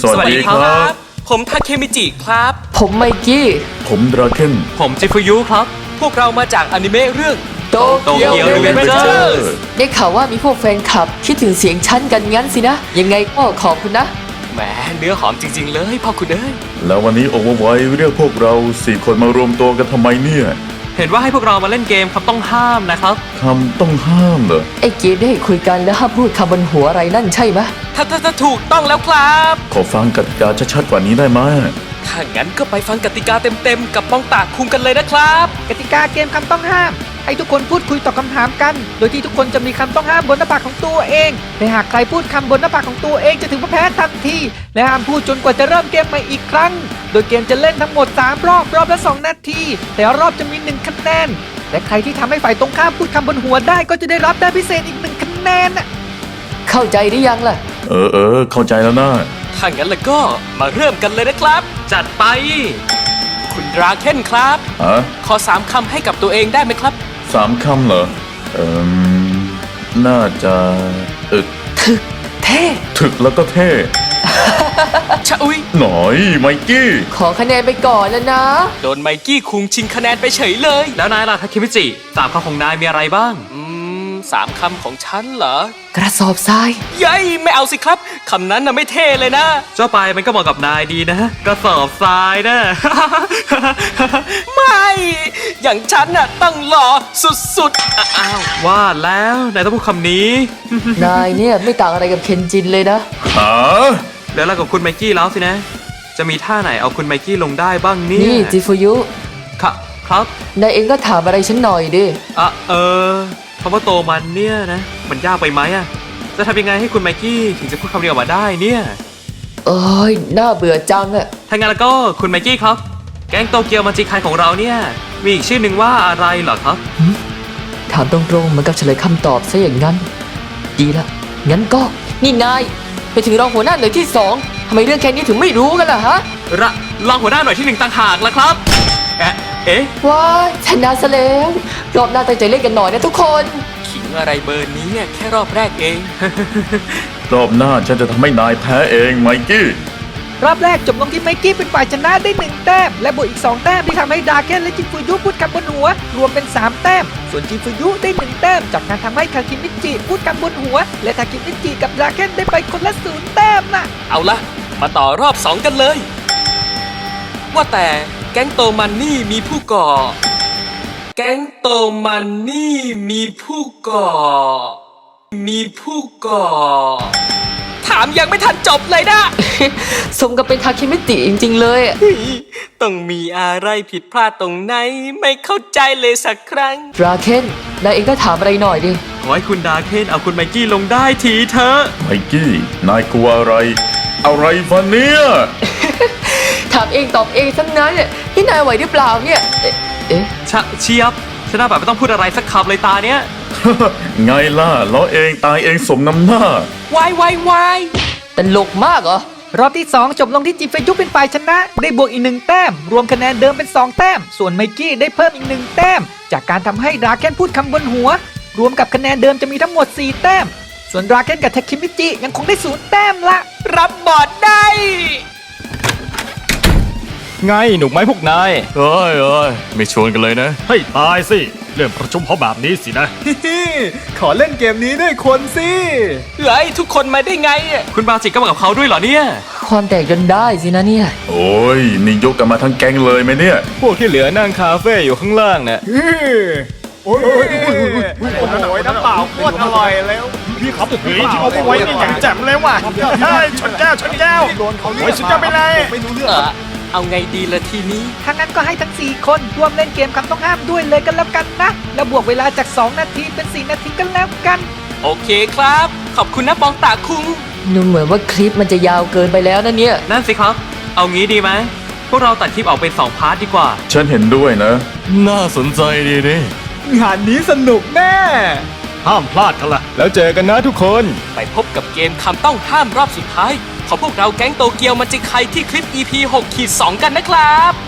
สวัสดีครับ ผมทาเคมิจิครับ ผมไมกี้ ผมดราเคนผมจิฟุยุครับ พวกเรามาจากอนิเมะเรื่อง โตเกียว Tokyo เรเวนเจอ Revengers ร์ ได้ข่าวว่ามีพวกแฟนคลับ คิดถึงเสียงฉันกันงั้นสินะ ยังไงก็ขอบคุณนะ แหมเนื้อหอมจริง ๆ เลยพ่อคุณเอ้ยแล้ววันนี้โอเวอร์ไวเรียกพวกเราสี่คนมารวมตัวกันทำไมเนี่ย เห็นว่าให้พวกเรามาเล่นเกมครับต้องห้ามนะครับ คำต้องห้ามเหรอ ไอ้เกมได้คุยกันแล้วห้ามพูดคำบนหัวอะไรนั่นใช่ไหมถ้าถ้าถ้าถูกต้องแล้วครับ ขอฟังกติกาชัดๆกว่านี้ได้ไหมถ้างั้นก็ไปฟังกติกาเต็มๆ กับปองตาคุงกันเลยนะครับ กติกาเกมคำต้องห้าม ให้ทุกคนพูดคุยตอบคำถามกัน โดยที่ทุกคนจะมีคำต้องห้ามบนหน้าผากของตัวเองและหากใครพูดคำบนหน้าผากของตัวเองจะถือว่าแพ้ทันทีและห้ามพูดจนกว่าจะเริ่มเกมใหม่อีกครั้ง โดยเกมจะเล่นทั้งหมด 3 รอบรอบละ2นาที แต่ละรอบจะมี 1คะแนนและใครที่ทำให้ฝ่ายตรงข้ามพูดคำบนหัวได้ก็จะได้รับได้พิเศษอีกหนึ่งคะแนนน่ะเข้าใจหรือยังล่ะ เออเออเข้าใจแล้วนะถ้างั้นแล้วก็มาเริ่มกันเลยนะครับ จัดไป คุณดราเคนครับฮะขอสามคำให้กับตัวเองได้ไหมครับ สามคำเหรอ เอ่มน่าจะเออถึกเท่ ถึกแล้วก็เท่ ชะอุ้ย หน่อยไมกี้ ขอคะแนนไปก่อนแล้วนะ โดนไมกี้คุงชิงคะแนนไปเฉยเลย แล้วนายล่ะทาเคมิจิสามคำของนายมีอะไรบ้างอืม สามคำของฉันเหรอ กระสอบทรายยัยไม่เอาสิครับ คำนั้นน่ะไม่เท่เลยนะ เจ้าไปมันก็เหมาะกับนายดีนะ กระสอบทรายนะ ไม่ อย่างฉันน่ะต้องหล่อสุดๆอะอ้าว ว่าแล้วนายต้องพูดคำนี้ นายเนี่ยไม่ต่างอะไรกับเคนจินเลยนะหาแล้วเรากับคุณไมกี้แล้วสินะ จะมีท่าไหนเอาคุณไมกี้ลงได้บ้างเนี่ยนี่จิฟุยุ ครับครับนายเองก็ถามอะไรฉันหน่อยดิ อะเออ คำว่าโตมันเนี่ยนะ มันยากไปไหมอะจะทำยังไงให้คุณไมกี้ถึงจะพูดคำนี้ออกมาได้เนี่ยโอ้ยน่าเบื่อจังอะถ้างั้นแล้วก็คุณไมกี้ครับ แก๊งโตเกียวมันจิคายของเราเนี่ย มีอีกชื่อหนึ่งว่าอะไรเหรอครับ ถามตรงๆเหมือนกับเฉลยคำตอบซะอย่างนั้น ดีละ งั้นก็ นี่นาย ไปถึงรองหัวหน้าหน่วยที่สองทำไมเรื่องแค่นี้ถึงไม่รู้กันล่ะฮะ ระรองหัวหน้าหน่วยที่หนึ่งต่างหากละครับเอ๊ะ เอ๊ะ ว้ายชนะซะแล้วรอบหน้าตั้งใจเล่นกันหน่อยนะทุกคน ขิงอะไรเบอร์นี้เนี่ยแค่รอบแรกเอง รอบหน้าฉันจะทำให้นายแพ้เองไมกี้ รอบแรกจบลงที่ไมกี้เป็นฝ่ายชนะได้1แต้ม และบวกอีก 2 แต้มที่ทำให้ดาเคนและจิฟูยุพูดคำบนหัว รวมเป็น 3 แต้ม ส่วนจิฟูยุได้ 1 แต้ม จากการทำให้ทาคิมิจิพูดคำบนหัว และทาคิมิจิกับดาเคนได้ไปคนละศูนย์แต้มน่ะเอาละมาต่อรอบสองกันเลย ว่าแต่แก๊งโตมันนี่มีผู้ก่อ แก๊งโตมันนี่มีผู้ก่อ มีผู้ก่อ ถามยังไม่ทันจบเลยนะ สมกับเป็นทาเคมิติจริง ๆ เลยอะต้องมีอะไรผิดพลาดตรงไหน ไม่เข้าใจเลยสักครั้ง ดราเคนนายเองก็ถามอะไรหน่อยดิ ขอให้คุณดาเคนเอาคุณไมกี้ลงได้ทีเถอะ ไมกี้ นายกลัวอะไร อะไรฟันเนี่ย ถามเองตอบเองทั้งนั้นเนี่ย ที่นายไหวหรือเปล่าเนี่ย เอ๊ะเอ๊ะชะเชียบชนะแบบไม่ต้องพูดอะไรสักคำเลยตาเนี้ยไงล่ะล้อเองตายเองสมน้ำหน้า วายวายวายตลกมากเหรอ รอบที่ 2 จบลงที่จิฟูยุเป็นฝ่ายชนะ ได้บวกอีกหนึ่งแต้ม รวมคะแนนเดิมเป็น 2 แต้ม ส่วนไมกี้ได้เพิ่มอีกหนึ่งแต้ม จากการทำให้ดราเคนพูดคำบนหัว รวมกับคะแนนเดิมจะมีทั้งหมด 4 แต้ม ส่วนดราเคนกับเทคิมิจิยังคงได้ศูนย์แต้มละ รับบอร์ดได้ ไงหนุกไหมพวกนาย เอ้ยเอ้ยไม่ชวนกันเลยนะ ให้ตายสิ เรื่องประชุมเพราะแบบนี้สินะ ขอเล่นเกมนี้ด้วยคนสิเฮ้ยทุกคนมาได้ไงอะคุณบาจิก็มากับเขาด้วยเหรอเนี่ย ความแตกจนได้สินะเนี่ย โอ้ยนี่ยกกันมาทั้งแก๊งเลยไหมเนี่ย พวกที่เหลือนั่งคาเฟ่อยู่ข้างล่างน่ะโอ้ยน้ำเปล่าโคตรอร่อยแล้วพี่ครับเฮ้ยที่เอาไปไว้นี่อย่างแจ่มเลยว่ะใช่ชนแก้วชนแก้วโอ้ยสุดยอดไปเลยเออ เอาไงดีละทีนี้ ถ้างั้นก็ให้ทั้ง 4 คนร่วมเล่นเกมคำต้องห้ามด้วยเลยกันแล้วกันนะ แล้วบวกเวลาจาก 2 นาทีเป็น 4 นาทีกันแล้วกัน โอเคครับ ขอบคุณนะปองตาคุงดูเหมือนว่าคลิปมันจะยาวเกินไปแล้วนะเนี่ย นั่นสิครับ เอางี้ดีไหมพวกเราตัดคลิปออกเป็นสองพาร์ทดีกว่า ฉันเห็นด้วยนะ น่าสนใจดีนี่งานนี้สนุกแน่ ห้ามพลาดกันล่ะแล้วเจอกันนะทุกคน ไปพบกับเกมคำต้องห้ามรอบสุดท้าย ของพวกเราแก๊งโตเกียวมันจะใครที่คลิป EP 6ขีด2กันนะครับ